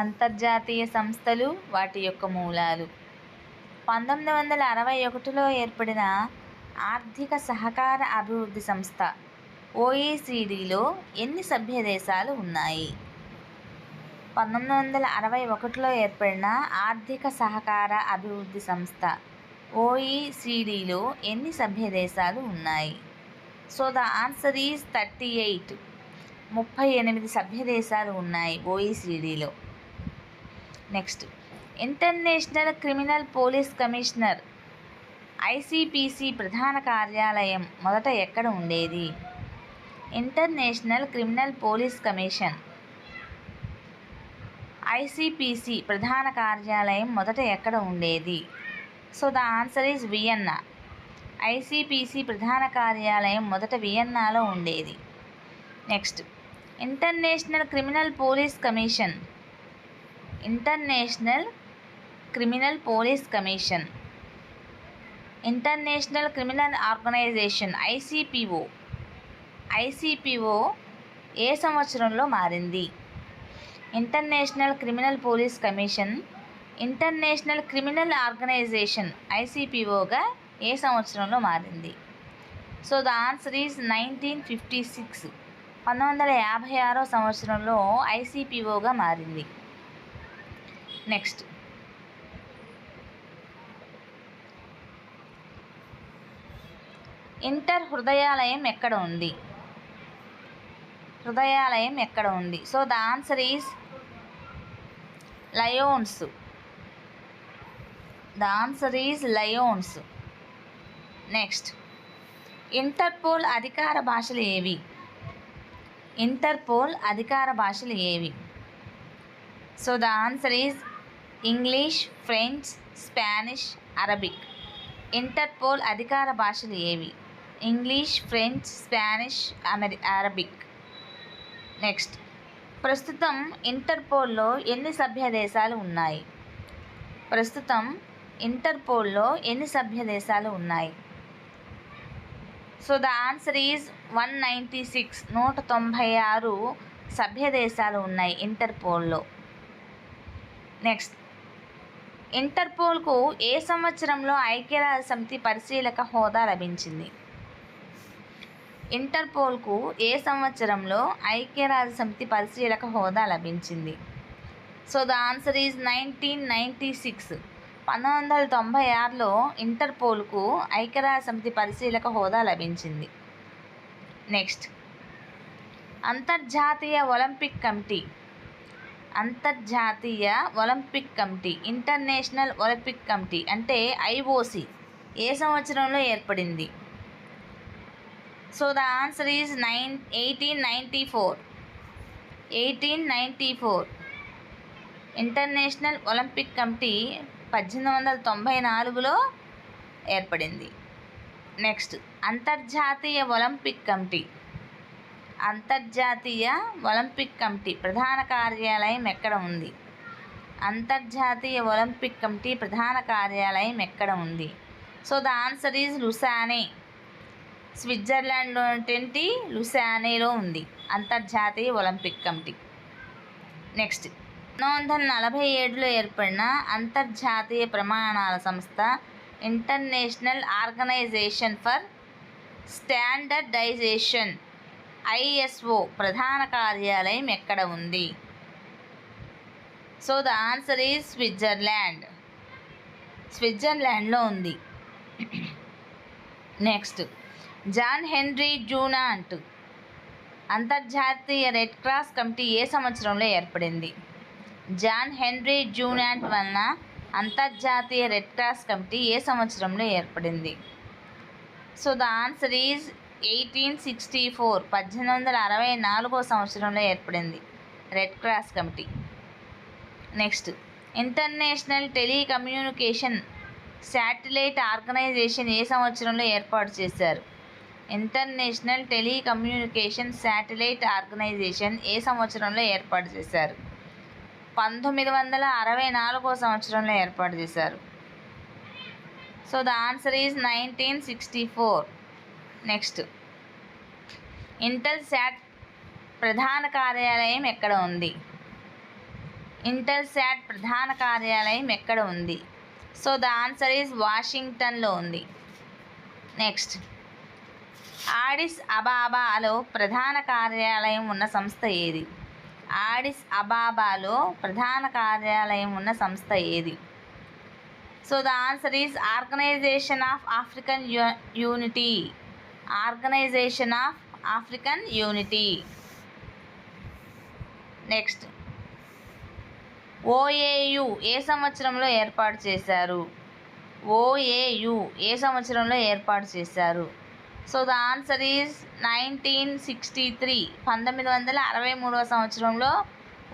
అంతర్జాతీయ సంస్థలు వాటి యొక్క మూలాలు. పంతొమ్మిది వందల అరవై ఒకటిలో ఏర్పడిన ఆర్థిక సహకార అభివృద్ధి సంస్థ ఓఈసీడీలో ఎన్ని సభ్య దేశాలు ఉన్నాయి? పంతొమ్మిది వందల అరవై ఒకటిలో ఏర్పడిన ఆర్థిక సహకార అభివృద్ధి సంస్థ ఓఈసీడీలో ఎన్ని సభ్య దేశాలు ఉన్నాయి? So the answer is thirty eight. ముప్పై ఎనిమిది సభ్య దేశాలు ఉన్నాయి ఓఈసీడీలో next. International criminal police commissioner ICPC ప్రధాన కార్యాలయం మొదట ఎక్కడ ఉండేది? International criminal police commission ICPC ప్రధాన కార్యాలయం మొదట ఎక్కడ ఉండేది? So the answer is Vienna. ICPC ప్రధాన కార్యాలయం మొదట వియన్నాలో ఉండేది. Next. International criminal police commission international criminal police commission. International criminal organisation ICPO. ICPO ఏ సంవత్సరంలో మారింది? International criminal police commission international criminal organisation ఐసిపిఓగా ఏ సంవత్సరంలో మారింది? So the answer is nineteen fifty six. పంతొమ్మిది వందల యాభై ఆరో సంవత్సరంలో ఐసిపిఓగా మారింది. నెక్స్ట్. ఇంటర్ హృదయాలయం ఎక్కడ ఉంది? హృదయాలయం ఎక్కడ ఉంది? So the answer is Lyons. The answer is Lyons. Next. Interpol అధికార భాషలు ఏవి? ఇంటర్పోల్ అధికార భాషలు ఏవి? So the answer is English French Spanish Arabic. Interpol అధికార భాషలు ఏవి? ఇంగ్లీష్ ఫ్రెంచ్ స్పానిష్ అమెరి అరబిక్. నెక్స్ట్. ప్రస్తుతం ఇంటర్పోల్లో ఎన్ని సభ్య దేశాలు ఉన్నాయి? ప్రస్తుతం ఇంటర్పోల్లో ఎన్ని సభ్య దేశాలు ఉన్నాయి? So the answer is one ninety six. నూట తొంభై ఆరు సభ్య దేశాలు ఉన్నాయి ఇంటర్పోల్లో. నెక్స్ట్. ఇంటర్పోల్కు ఏ సంవత్సరంలో ఐక్యరాజ్య సమితి పరిశీలక హోదా లభించింది? ఇంటర్పోల్కు ఏ సంవత్సరంలో ఐక్యరాజ్య సమితి పరిశీలక హోదా లభించింది? So the answer is nineteen ninety six. పంతొమ్మిది వందల తొంభై ఆరులో ఇంటర్పోల్కు ఐక్యరాజ్య సమితి పరిశీలక హోదా లభించింది. నెక్స్ట్. అంతర్జాతీయ ఒలింపిక్ కమిటీ అంతర్జాతీయ Olympic committee international Olympic committee అంటే ఐఓసి. ఏ సంవత్సరంలో ఏర్పడింది? So the answer is nine eighteen ninety four eighteen ninety four international Olympic committee పద్దెనిమిది వందల తొంభై నాలుగులో ఏర్పడింది. నెక్స్ట్ అంతర్జాతీయ ఒలింపిక్ కమిటీ. అంతర్జాతీయ ఒలింపిక్ కమిటీ ప్రధాన కార్యాలయం ఎక్కడ ఉంది? అంతర్జాతీయ ఒలింపిక్ కమిటీ ప్రధాన కార్యాలయం ఎక్కడ ఉంది? So the answer is Lausanne. స్విట్జర్లాండ్లో ఉన్నటువంటి లుసానేలో ఉంది. అంతర్జాతీయ ఒలింపిక్ కమిటీ. నెక్స్ట్. పంతొమ్మిది వందల నలభై ఏడులో ఏర్పడిన అంతర్జాతీయ ప్రమాణాల సంస్థ international organisation for standardisation ISO ప్రధాన కార్యాలయం ఎక్కడ ఉంది? So the answer is Switzerland స్విట్జర్లాండ్లో ఉంది. నెక్స్ట్ జాన్ హెన్రీ జూనాంట్ అంతర్జాతీయ రెడ్ క్రాస్ కమిటీ ఏ సంవత్సరంలో ఏర్పడింది? జాన్ హెన్రీ జూనాంట్ వలన అంతర్జాతీయ రెడ్ క్రాస్ కమిటీ ఏ సంవత్సరంలో ఏర్పడింది? So the answer is eighteen sixty four పద్దెనిమిది వందల అరవై నాలుగో సంవత్సరంలో ఏర్పడింది Red Cross committee. Next international telecommunication satellite organisation ఏ సంవత్సరంలో ఏర్పాటు చేశారు? ఇంటర్నేషనల్ టెలికమ్యూనికేషన్ శాటిలైట్ ఆర్గనైజేషన్ ఏ సంవత్సరంలో ఏర్పాటు చేశారు? పంతొమ్మిది వందల అరవై నాలుగో సంవత్సరంలో ఏర్పాటు చేశారు. So the answer is nineteen sixty four. Next. Intelsat ప్రధాన కార్యాలయం ఎక్కడ ఉంది? ఇంటర్శాట్ ప్రధాన కార్యాలయం ఎక్కడ ఉంది? సో ద ఆన్సర్ ఈజ్ వాషింగ్టన్లో ఉంది. నెక్స్ట్. ఆడిస్ అబాబాలో ప్రధాన కార్యాలయం ఉన్న సంస్థ ఏది? ఆడిస్ అబాబాలో ప్రధాన కార్యాలయం ఉన్న సంస్థ ఏది? So the answer is organisation of African unity. Organisation of African unity. Next. OAU ఏ సంవత్సరంలో ఏర్పాటు చేశారు? ఓఏయు ఏ సంవత్సరంలో ఏర్పాటు చేశారు? So the answer is nineteen sixty three పంతొమ్మిది వందల అరవై మూడవ సంవత్సరంలో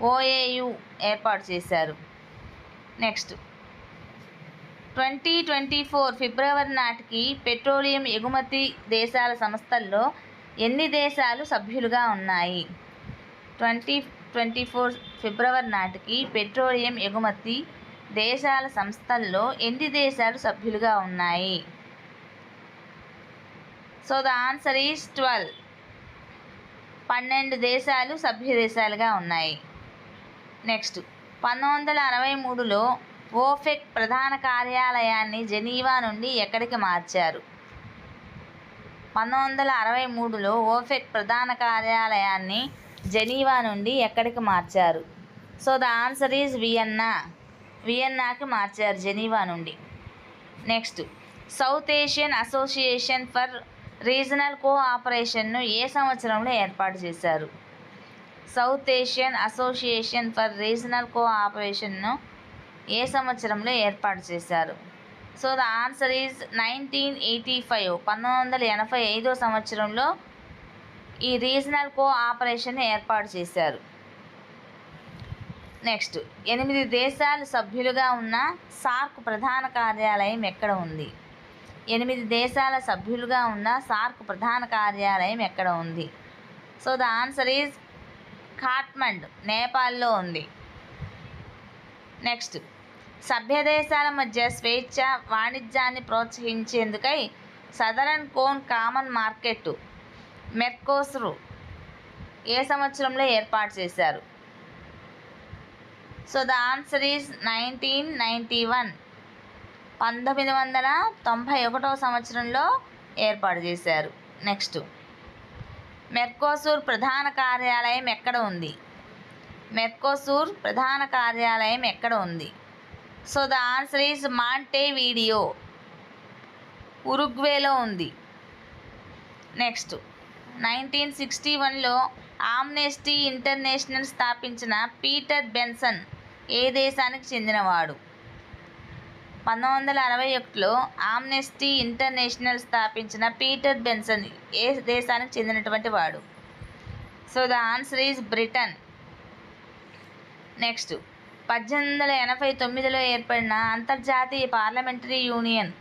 ఓఏయు ఏర్పాటు చేశారు. నెక్స్ట్. ట్వంటీ ట్వంటీ ఫోర్ ఫిబ్రవరి నాటికి పెట్రోలియం ఎగుమతి దేశాల సంస్థల్లో ఎన్ని దేశాలు సభ్యులుగా ఉన్నాయి? ట్వంటీ ట్వంటీ ఫోర్ ఫిబ్రవరి నాటికి పెట్రోలియం ఎగుమతి దేశాల సంస్థల్లో ఎన్ని దేశాలు సభ్యులుగా ఉన్నాయి? So the answer is twelve పన్నెండు దేశాలు సభ్య దేశాలుగా ఉన్నాయి. నెక్స్ట్ పంతొమ్మిది వందల అరవై మూడులో ఓఫెక్ ప్రధాన కార్యాలయాన్ని జెనీవా నుండి ఎక్కడికి మార్చారు? పంతొమ్మిది వందల అరవై మూడులో ఓఫెక్ ప్రధాన కార్యాలయాన్ని జెనీవా నుండి ఎక్కడికి మార్చారు? So the answer is Vienna. వియన్నాకి మార్చారు జెనీవా నుండి. Next south Asian association for regional కోఆపరేషన్ను ఏ సంవత్సరంలో ఏర్పాటు చేశారు? South Asian association for regional కోఆపరేషన్ను ఏ సంవత్సరంలో ఏర్పాటు చేశారు? So the answer is nineteen eighty five. పంతొమ్మిది వందల ఎనభై ఐదో సంవత్సరంలో ఈ రీజనల్ కోఆపరేషన్ ఏర్పాటు చేశారు. నెక్స్ట్ ఎనిమిది దేశాలు సభ్యులుగా ఉన్న సార్క్ ప్రధాన కార్యాలయం ఎక్కడ ఉంది? ఎనిమిది దేశాల సభ్యులుగా ఉన్న సార్క్ ప్రధాన కార్యాలయం ఎక్కడ ఉంది? So the answer is Kathmandu నేపాల్లో ఉంది. నెక్స్ట్ సభ్య దేశాల మధ్య స్వేచ్ఛ వాణిజ్యాన్ని ప్రోత్సహించేందుకై southern cone common market Mercosur ఏ సంవత్సరంలో ఏర్పాటు చేశారు? So the answer is nineteen ninety one పంతొమ్మిది వందల తొంభై ఒకటో సంవత్సరంలో ఏర్పాటు చేశారు. నెక్స్ట్ మెర్కోసూర్ ప్రధాన కార్యాలయం ఎక్కడ ఉంది? మెర్కోసూర్ ప్రధాన కార్యాలయం ఎక్కడ ఉంది? So the answer is Montevideo. ఉరుగ్వేలో ఉంది. నెక్స్ట్. నైన్టీన్ సిక్స్టీ వన్లో ఆమ్నెస్టీ ఇంటర్నేషనల్ స్థాపించిన పీటర్ బెన్సన్ ఏ దేశానికి చెందినవాడు? పంతొమ్మిది వందల అరవై ఒకటిలో ఆమ్నెస్టీ ఇంటర్నేషనల్ స్థాపించిన పీటర్ బెన్సన్ ఏ దేశానికి చెందినటువంటి వాడు? So the answer is Britain. Next. పద్దెనిమిది వందల ఎనభై తొమ్మిదిలో ఏర్పడిన అంతర్జాతీయ పార్లమెంటరీ యూనియన్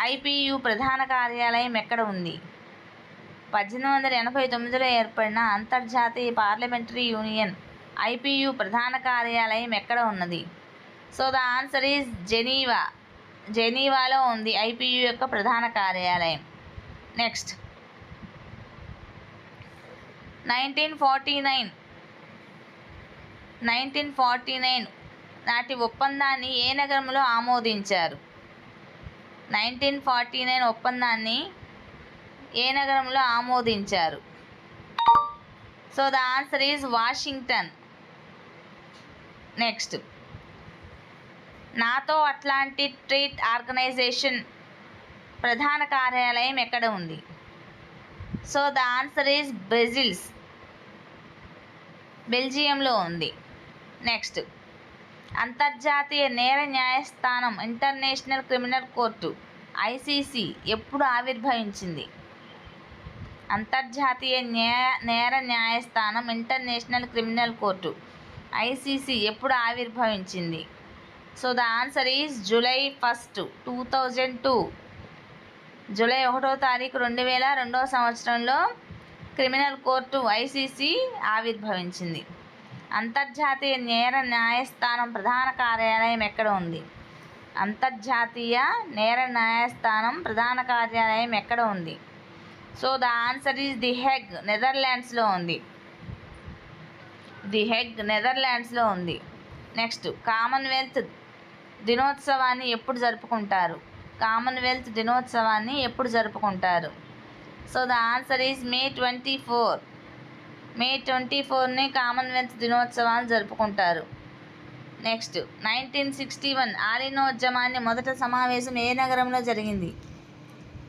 ఐపియు ప్రధాన కార్యాలయం ఎక్కడ ఉంది? పద్దెనిమిది వందల ఎనభై తొమ్మిదిలో ఏర్పడిన అంతర్జాతీయ పార్లమెంటరీ యూనియన్ ఐపియు ప్రధాన కార్యాలయం ఎక్కడ ఉన్నది? So the answer is Geneva. జెనీవాలో ఉంది ఐపియు యొక్క ప్రధాన కార్యాలయం. Next. Nineteen forty nine nineteen forty nine నాటి ఒప్పందాన్ని ఏ నగరంలో ఆమోదించారు? నైన్టీన్ ఫార్టీ నైన్ ఒప్పందాన్ని ఏ నగరంలో ఆమోదించారు? So the answer is Washington. Next. North Atlantic treaty organisation ప్రధాన కార్యాలయం ఎక్కడ ఉంది? So the answer is Brussels. బెల్జియంలో ఉంది. నెక్స్ట్. అంతర్జాతీయ నేర న్యాయస్థానం ఇంటర్నేషనల్ క్రిమినల్ కోర్టు ఐసీసీ ఎప్పుడు ఆవిర్భవించింది? అంతర్జాతీయ న్యాయ నేర న్యాయస్థానం ఇంటర్నేషనల్ క్రిమినల్ కోర్టు ఐసీసీ ఎప్పుడు ఆవిర్భవించింది? So the answer is July first two thousand two. July ఒకటో తారీఖు రెండు వేల రెండవ సంవత్సరంలో క్రిమినల్ కోర్టు ఐసీసీ ఆవిర్భవించింది. అంతర్జాతీయ నేర న్యాయస్థానం ప్రధాన కార్యాలయం ఎక్కడ ఉంది? అంతర్జాతీయ నేర న్యాయస్థానం ప్రధాన కార్యాలయం ఎక్కడ ఉంది? So the answer is the Hague నెదర్లాండ్స్లో ఉంది. ది హెగ్ నెదర్లాండ్స్లో ఉంది. నెక్స్ట్ కామన్వెల్త్ దినోత్సవాన్ని ఎప్పుడు జరుపుకుంటారు? కామన్వెల్త్ దినోత్సవాన్ని ఎప్పుడు జరుపుకుంటారు? So the answer is May twenty four. May twenty ఫోర్ని Commonwealth దినోత్సవాన్ని జరుపుకుంటారు. నెక్స్ట్ నైన్టీన్ సిక్స్టీ వన్ ఆలీనోద్యమాన్ని మొదట సమావేశం ఏ నగరంలో జరిగింది?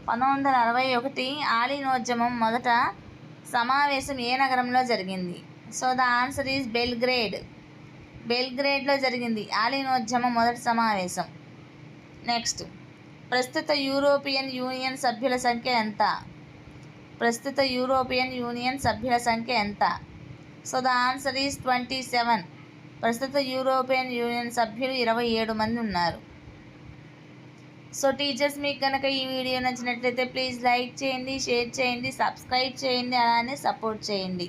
పంతొమ్మిది వందల అరవై ఒకటి ఆలీనోద్యమం మొదట సమావేశం ఏ నగరంలో జరిగింది? So the answer is Belgrade. బెల్గ్రేడ్లో జరిగింది ఆలీనోద్యమం మొదటి సమావేశం. నెక్స్ట్ ప్రస్తుత యూరోపియన్ యూనియన్ సభ్యుల సంఖ్య ఎంత? ప్రస్తుత యూరోపియన్ యూనియన్ సభ్యుల సంఖ్య ఎంత? So the answer is twenty seven ప్రస్తుత యూరోపియన్ యూనియన్ సభ్యులు ఇరవై ఏడు మంది ఉన్నారు. సో టీచర్స్ మీకు కనుక ఈ వీడియో నచ్చినట్లయితే ప్లీజ్ లైక్ చేయండి షేర్ చేయండి సబ్స్క్రైబ్ చేయండి అలానే సపోర్ట్ చేయండి.